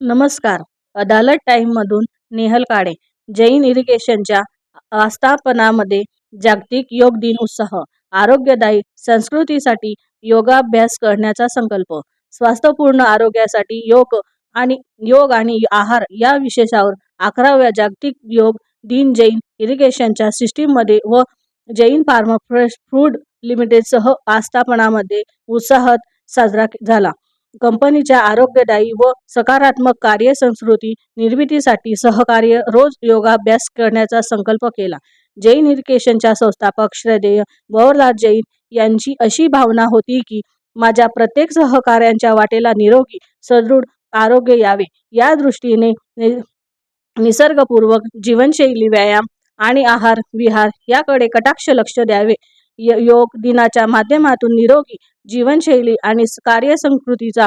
नमस्कार. अदालत टाइम मधून नेहल काळे जैन इरिगेशनच्या आस्थापनामध्ये जागतिक योग दिन उत्साह आरोग्यदायी संस्कृतीसाठी योगाभ्यास करण्याचा संकल्प स्वास्थ्यपूर्ण आरोग्यासाठी योग आणि योग आणि आहार या विशेषावर अकराव्या जागतिक योग दिन जैन इरिगेशनच्या सिस्टीममध्ये व जैन फार्मा फ्रेश फूड लिमिटेडसह आस्थापनामध्ये उत्साहात साजरा झाला. कंपनीच्या आरोग्यदायी व सकारात्मक कार्यसंस्कृती निर्मितीसाठी सहकार्य रोज योगाभ्यास करण्याचा संकल्प केला. जैन इरिकेशनच्या संस्थापक श्रद्धेय गौरदास जैन यांची अशी भावना होती की माझ्या प्रत्येक सहकार्यांच्या वाटेला निरोगी सदृढ आरोग्य यावे. या दृष्टीने निसर्गपूर्वक जीवनशैली व्यायाम आणि आहार विहार याकडे कटाक्ष लक्ष द्यावे. य- योग दिनाच्या माध्यमातून निरोगी जीवनशैली आणि कार्यसंस्कृतीचा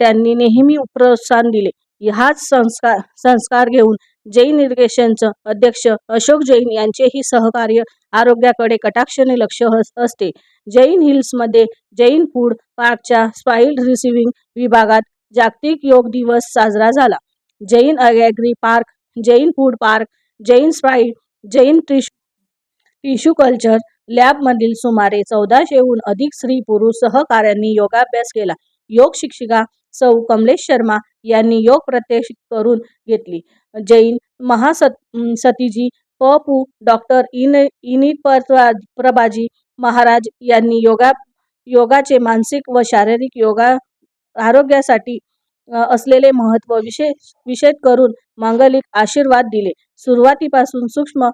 त्यांनी नेहमी प्रोत्साहन दिले. हाच संस्कार संस्कार घेऊन जैन निर्गेशनचं अध्यक्ष अशोक जैन यांचेही सहकार्य आरोग्याकडे कटाक्षने लक्ष असते. जैन हिल्समध्ये जैन फूड पार्कच्या स्पाईल रिसिव्हिंग विभागात जागतिक योग दिवस साजरा झाला. Jain agri park Jain food park Jain spoil Jain tissue tissue culture लॅबमधील सुमारे चौदाशेहून अधिक स्त्री पुरुष सहकाऱ्यांनी योगाभ्यास केला. योग शिक्षिका सौ. कमलेश शर्मा यांनी योग प्रत्यक्ष करून घेतली. जैन महासत सतीजी प. पू. डॉक्टर इन इनी प्रभाजी महाराज यांनी योगा योगाचे मानसिक व शारीरिक योगा आरोग्यासाठी असलेले महत्त्व विशेष विशेष करून मांगलिक आशीर्वाद दिले. सुरुवातीपासून सूक्ष्म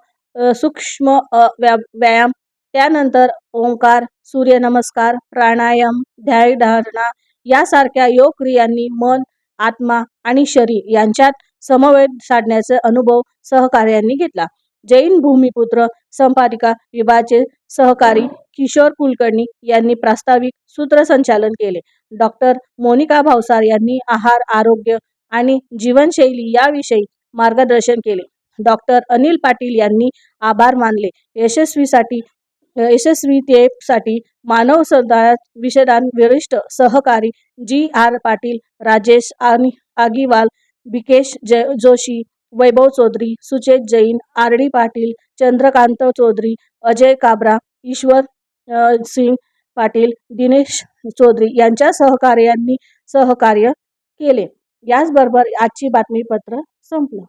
सूक्ष्म अ, व्या व्यायाम त्यानंतर ओंकार सूर्यनमस्कार प्राणायाम ध्यायधारणा यासारख्या योग क्रियांनी मन आत्मा आणि शरीर यांच्यात समन्वय साधण्याचा अनुभव सहकार्यांनी घेतला. जैन भूमिपुत्र संपादिका विभागाचे सहकारी किशोर कुलकर्णी यांनी प्रास्ताविक सूत्रसंचालन केले. डॉक्टर मोनिका भावसार यांनी आहार आरोग्य आणि जीवनशैली याविषयी मार्गदर्शन केले. डॉक्टर अनिल पाटील यांनी आभार मानले. यशस्वीसाठी यशस्वीतेसाठी मानव समुदायात विषदान वरिष्ठ सहकारी जी आर पाटील राजेश आणि आगीवाल बिकेश जय जोशी वैभव चौधरी सुचेत जैन आर डी पाटील चंद्रकांत चौधरी अजय काबरा ईश्वर सिंग पाटील दिनेश चौधरी यांच्या सहकार्यांनी सहकार्य केले. याचबरोबर आजची बातमीपत्र संपलं.